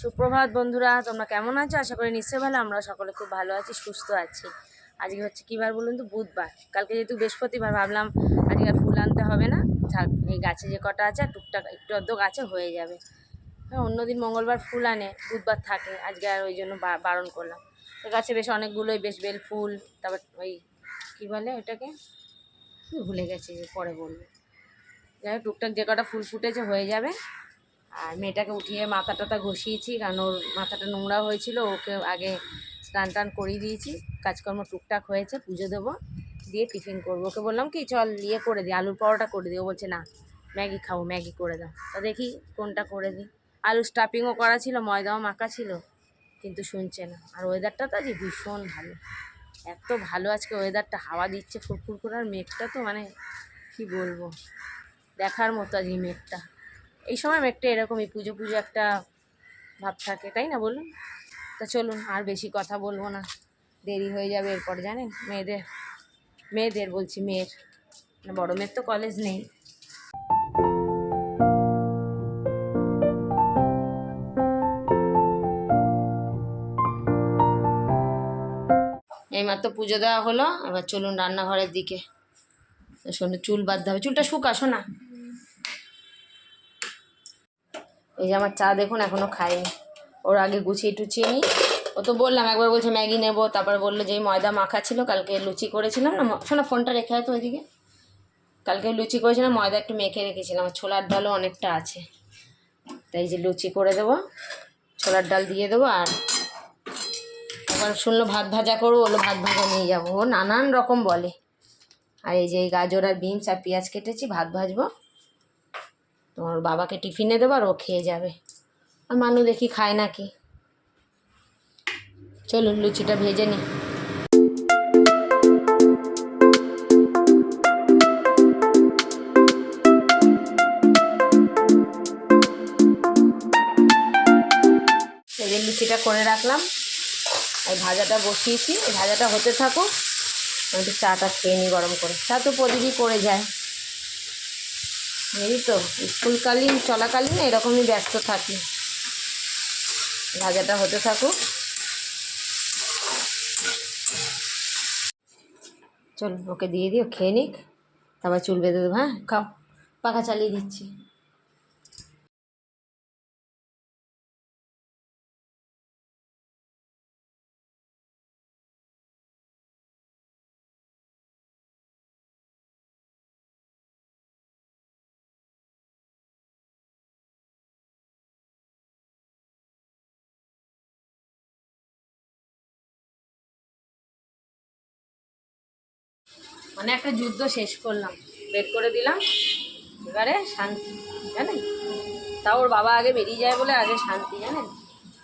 সুপ্রভাত বন্ধুরা, তোমরা কেমন আছো? আশা করি নিশ্চয়ই ভালো। আমরা সকলে খুব ভালো আছি, সুস্থ আছি। আজকে হচ্ছে কী বার বলুন তো? বুধবার। কালকে যেহেতু বৃহস্পতিবার, ভাবলাম আজকে আর ফুল আনতে হবে না। এই গাছে যে কটা আছে টুকটাক একটু অর্ধ গাছে হয়ে যাবে। হ্যাঁ অন্যদিন মঙ্গলবার ফুল আনে, বুধবার থাকে। আজকে আর ওই জন্য বারণ করলাম। তো গাছে বেশ অনেকগুলোই বেশ বেল ফুল, তারপর ওই কী বলে ওটাকে? ভুলে গেছি যে পরে বলব। যাই হোক, টুকটাক যে কটা ফুল ফুটেছে হয়ে যাবে। আর মেয়েটাকে উঠিয়ে মাথা টাথা ঘষিয়েছি, কারণ ওর মাথাটা নোংরা হয়েছিল, ওকে আগে স্নান টান করিয়ে দিয়েছি। কাজকর্ম টুকটাক হয়েছে, পুজো দেবো, দিয়ে টিফিন করব। ওকে বললাম, কি চল ইয়ে করে দিই আলুর পরোটা করে দিই ও বলছে, না, ম্যাগি খাব, ম্যাগি করে দাও। তা দেখি কোনটা করে দিই। আলু স্টাফিংও করা ছিল, ময়দাও মাখা ছিল, কিন্তু শুনছে না। আর ওয়েদারটা তো আজ ভীষণ ভালো। এত ভালো আজকে ওয়েদারটা হাওয়া দিচ্ছে ফুরফুর করে, আর মেঘটা তো মানে কি বলব, দেখার মতো আজ এই মেঘটা। এই সময় একটা এরকমই পুজো পুজো একটা ভাব থাকে, তাই না বলুন? তা চলুন, আর বেশি কথা বলব না। দেরি হয়ে যাবে এরপর, জানেন? মেয়েদের মেয়েদের বলছি মেয়ের। না বড় মেয়ের তো কলেজ নেই। এইমাত্র পুজো দেওয়া হলো, এবার চলুন রান্নাঘরের দিকে। শোনো, চুল বাঁধতে হবে। চুলটা শুকাশো না এই যে আমার চা দেখুন এখনও খাইনি। ওর আগে গুছিয়ে টুচিয়ে নিই ও তো বললাম, একবার বলছে ম্যাগি নেব, তারপর বলল যে ময়দা মাখা ছিল কালকে লুচি করেছিলাম না শোনো, ফোনটা রেখে তো ওইদিকে। কালকে লুচি করেছিলাম, ময়দা একটু মেখে রেখেছিলাম ছোলার ডালও অনেকটা আছে। তাই যে লুচি করে দেবো, ছোলার ডাল দিয়ে দেবো, আর এবার শুনলো ভাত ভাজা করব, বলল ভাত ভাজা নিয়ে যাব। ও নানান রকম বলে। আর এই যে গাজর আর বিনস আর পেঁয়াজ কেটেছি, ভাত ভাজবো। তোমার বাবাকে টিফিনে দেবো আর ও খেয়ে যাবে। আর মানু দেখি খায় নাকি। চলুন, লুচিটা ভেজে নিই। লুচিটা করে রাখলাম। আর ভাজাটা বসিয়েছি। ভাজাটা হতে থাকুক। আমি একটু চাটা খেয়ে নিই গরম করে। চা তো প্রতিদিনই করে যায়। এই তো, স্কুলকালীন, চলাকালীন এরকমই ব্যস্ত থাকি। ভাজাটা হতে থাকুক। চল, ওকে দিয়ে দিও, খেয়ে নিক। তারপর চুল বেঁধে দেবো হ্যাঁ? খাও, পাখা চালিয়ে দিচ্ছি। মানে একটা যুদ্ধ শেষ করলাম। বের করে দিলাম। এবারে শান্তি, জানেন? তাও ওর বাবা আগে বেরিয়ে যায় বলে আগে শান্তি, জানেন?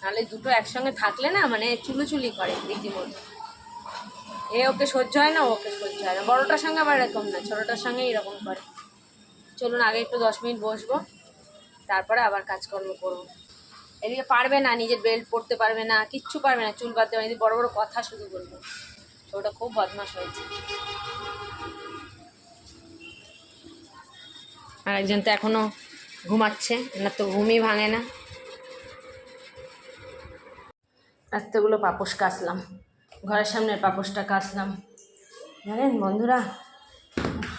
নাহলে দুটো একসঙ্গে থাকলে না মানে চুলোচুলি করে রীতিমতো এ ওকে সহ্য হয় না ওকে সহ্য হয় না। বড়োটার সঙ্গে আবার এরকম না, ছোটোটার সঙ্গে এরকম করে। চলুন, আগে একটু দশ মিনিট বসবো। তারপরে আবার কাজকর্ম করব। এদিকে পারবে না, নিজের বেল্ট পরতে পারবে না, কিচ্ছু পারবে না, চুল বাঁধতে পারবে বড় বড় কথা শুধু বলব। ওটা খুব বদমাশ হয়েছে। আর একজন তো এখনও ঘুমাচ্ছে না তো ঘুমই ভাঙে না। এতগুলো পাপোশ কাচলাম, ঘরের সামনের পাপোশটা কাচলাম। জানেন বন্ধুরা,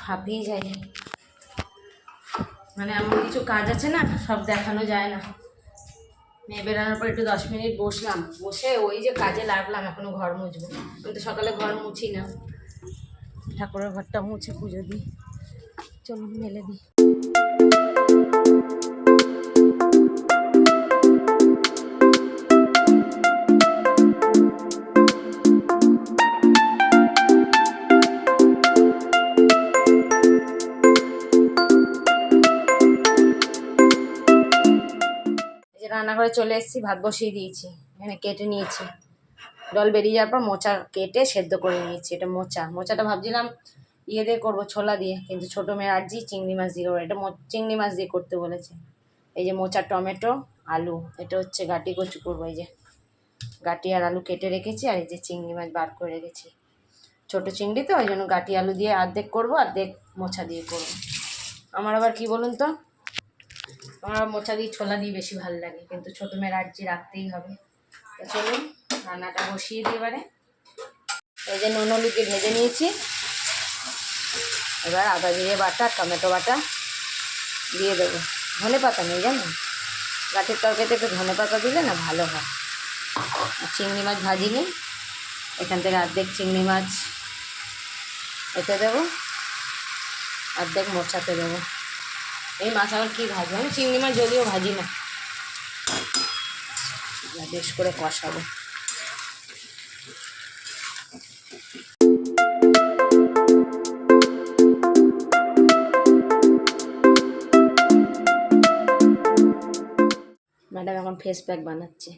হাঁপিয়ে যাই। মানে এমন কিছু কাজ আছে না, সব দেখানো যায় না। মেয়ে বেরানোর পর একটু দশ মিনিট বসলাম, বসে ওই যে কাজে লাগলাম, এখনও ঘর মুছবো। আমি তো সকালে ঘর মুছি না। ঠাকুরের ঘরটা মুছে পুজো দিই, চলুন মেলে দিই। রান্নাঘরে চলে এসেছি, ভাত বসিয়ে দিয়েছি, এখানে কেটে নিয়েছি। জল বেরিয়ে যাওয়ার পর মোচা কেটে সেদ্ধ করে নিয়েছি, এটা মোচা। মোচাটা ভাবছিলাম ইয়ে দিয়ে করব, ছোলা দিয়ে, কিন্তু ছোটো মেয়ের আর্জি চিংড়ি মাছ দিয়ে করব। এটা চিংড়ি মাছ দিয়ে করতে বলেছে। এই যে মোচা, টমেটো, আলু, এটা হচ্ছে গাটি কচু করব, এই যে। গাটি আর আলু কেটে রেখেছি আর এই যে চিংড়ি মাছ বার করে রেখেছি। ছোটো চিংড়ি তো, ওই জন্য গাটি, আলু দিয়ে অর্ধেক করব অর্ধেক মোচা দিয়ে করব। আমার আবার কি বলুন তো? আমার মোচা দিয়ে ছোলা দিয়ে বেশি ভালো লাগে, কিন্তু ছোটো মেয়ের আর্জি রাখতেই হবে। তো চলুন, রান্নাটা বসিয়ে দিই এবারে। এই যে নুন হলুদকে ভেজে নিয়েছি। এবার আদা জিরে বাটা, টমেটো বাটা দিয়ে দেবো। ধনে পাতা নেই জানো? গাছের তরকারিতে একটু ধনে পাতা দিলে না ভালো হয়। আর চিংড়ি মাছ ভাজি নিই এখান থেকে অর্ধেক চিংড়ি মাছ এতে দেবো, অর্ধেক মোচাতে দেবো। এই মাছ আবার কী ভাজবো? আমি চিংড়ি মাছ যদিও ভাজি না। বেশ করে কষাবো। ম্যাডাম এখন ফেস প্যাক বানাচ্ছে।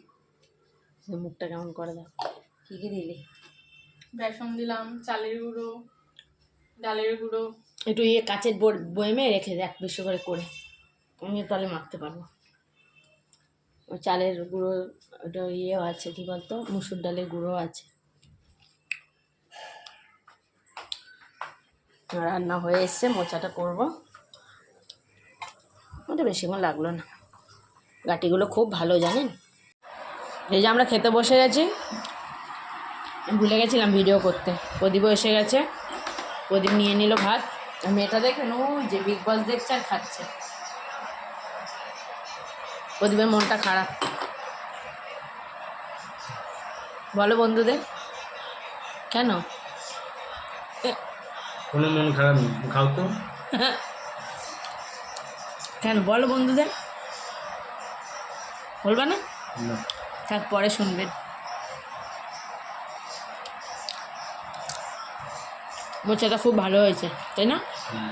মুখটা কেমন করে দাও কী কী দিলি? বেসন দিলাম, চালের গুঁড়ো, ডালের গুঁড়ো। একটু ইয়ে কাচের বোর্ড বয়েমে রেখে দেখ বেশি করে করে। আমি তাহলে মাখতে পারব। চালের গুঁড়ো ওটা ইয়েও আছে, কী বলতো? মুসুর ডালের গুঁড়ো আছে। রান্না হয়ে এসছে, মোচাটা করব। ওটা বেশিক্ষণ লাগল না। গাটিগুলো খুব ভালো, জানেন? এই যে আমরা খেতে বসে গেছি। ভুলে গেছিলাম ভিডিও করতে। প্রদীপও এসে গেছে। প্রদীপ নিয়ে নিল ভাত। মেয়েটা দেখবেন ওই যে বিগ বস দেখছে আর খাচ্ছে। প্রদীপের মনটা খারাপ। বলো বন্ধুদের কেন? কোনো মন খারাপ নেই খাও তো। কেন? বলো বন্ধুদের। বলবা না? না। থাক পরে শুনবেন। মোচাটা খুব ভালো হয়েছে তাই না? হুম।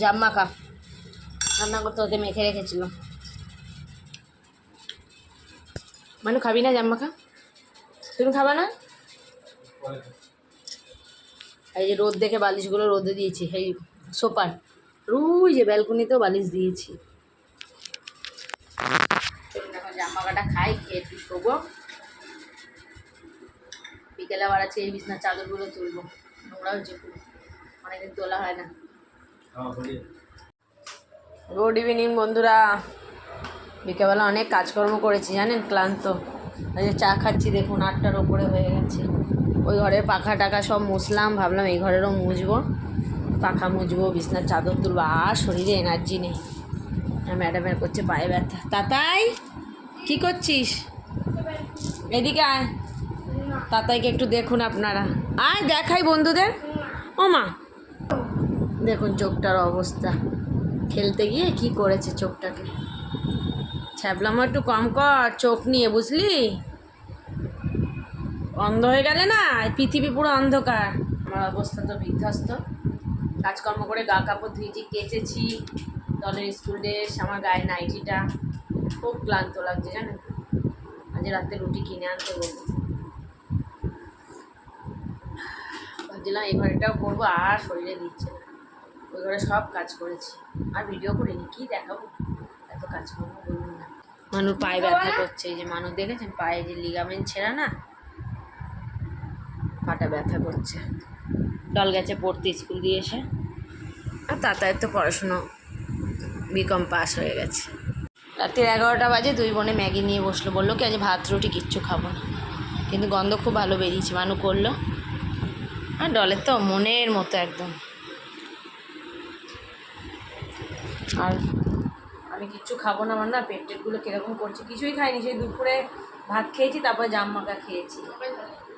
জাম মাখা রান্না করতে ওতে মেখে রেখেছিলাম। মানে খাবি না জাম মাখা তুমি খাবা না? এই যে রোদ দেখে বালিশগুলো রোদে দিয়েছি এই সোপার রুই যে ব্যালকনিতেও বালিশ দিয়েছি। চলুন এখন জাম মাখাটা খাই খেয়ে বিকেলে আবার আছে এই বিছনার চাদরগুলো তুলবো। নোংরা হয়েছে খুব অনেকদিন তোলা হয় না। গুড ইভিনিং বন্ধুরা। বিকেলবেলা অনেক কাজকর্ম করেছি জানেন ক্লান্ত। এই যে চা খাচ্ছি দেখুন আটটার ওপরে হয়ে গেছে। ওই ঘরের পাখা টাকা সব মুছলাম ভাবলাম এই ঘরেরও মুছবো। পাখা মুছবো বিছনার চাদর তুলবো। আর শরীরে এনার্জি নেই। আর ম্যাডামের করছে পায়ে ব্যথা। তাতাই কি করছিস? এদিকে আয়। তাতাইকে একটু দেখুন আপনারা। আয়, দেখাই বন্ধুদের। ও মা। দেখুন চোখটার অবস্থা। খেলতে গিয়ে কি করেছে চোখটাকে? ছ্যাবলামো একটু কম কর, চোখ নিয়ে, বুঝলি? অন্ধ হয়ে গেলে না পৃথিবী পুরো অন্ধকার। আমার অবস্থা তো বিধ্বস্ত। কাজকর্ম করে গা কাপড় ধুয়েছি, কেচেছি। দলের স্কুল ড্রেস আমার গায়ে নাইটিটা খুব ক্লান্ত লাগছে জানেন আজ রাতে রুটি কিনে আনতে বলব ভাবছিলাম এই ঘরেটাও করব আর শরীরে দিচ্ছে না। ওই ঘরে সব কাজ করেছি। আর ভিডিও করিনি কি দেখাবো? এত কাজ করব বলুন না। মানুষ পায়ে ব্যথা করছে এই যে মানুষ দেখেছেন পায়ে যে লিগামেন্ট ছেঁড়া না? পাটা ব্যথা করছে। ডল গেছে পড়তে স্কুল দিয়ে এসে। আর তাতায়ের তো পড়াশুনো বিকম পাস হয়ে গেছে। রাত্রির এগারোটা বাজে দুই বোনে ম্যাগি নিয়ে বসল। বলল কি আজ ভাত রুটি কিচ্ছু খাব না। কিন্তু গন্ধ খুব ভালো বেরিয়েছে মানু করল। আর ডলের তো মনের মতো একদম। আর আমি কিচ্ছু খাব না আমার না পেট টেটগুলো কীরকম করছে কিছুই খাইনি সেই দুপুরে ভাত খেয়েছি তারপরে জাম মাখা খেয়েছি।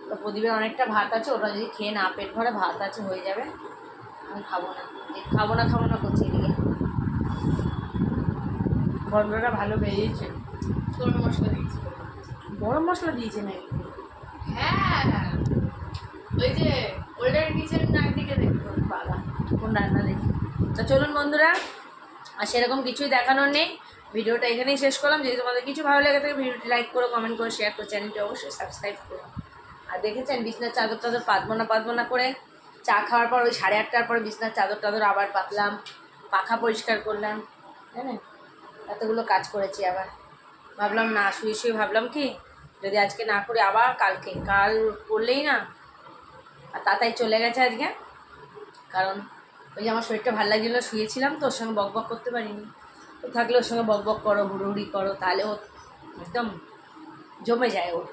তো প্রদীপের অনেকটা ভাত আছে ওটা যদি খেয়ে না পেট ভরে ভাত আছে হয়ে যাবে। আমি খাব না খাব না খাব না করছি এদিকে। গন্ধটা ভালো বেরিয়েছে। গরম মশলা দিয়েছি। গরম মশলা দিয়েছে নাকি? হ্যাঁ। ওই যে কোন রান্না তো চলুন বন্ধুরা, আর সেরকম কিছুই দেখানোর নেই। ভিডিওটা এখানেই শেষ করলাম। যদি তোমাদের কিছু ভালো লেগে থাকে, ভিডিওটি লাইক করো কমেন্ট করো শেয়ার করো চ্যানেলটি অবশ্যই সাবস্ক্রাইব করো। আর দেখেছেন বিছনার চাদর টাদর পাতবো না পাতবো না করে? চা খাওয়ার পর ওই সাড়ে আটটার পরে বিছনার চাদর টাদর আবার পাতলাম, পাখা পরিষ্কার করলাম জানেন এতগুলো কাজ করেছি আবার। ভাবলাম না, শুয়ে শুয়ে ভাবলাম কি? যদি আজকে না করি, আবার কালকে। কাল করলেই না আর তাতাই চলে গেছে আজকে। কারণ ওই যে আমার শরীরটা ভালো লাগছিল শুয়েছিলাম তো ওর সঙ্গে বক বক করতে পারিনি। তো থাকলে ওর সঙ্গে বক বক করো, হুড়ুহুড়ি করো, তাহলে ও একদম জমে যায় ওর।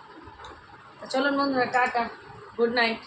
তা চলুন বন্ধুরা টাটা গুড নাইট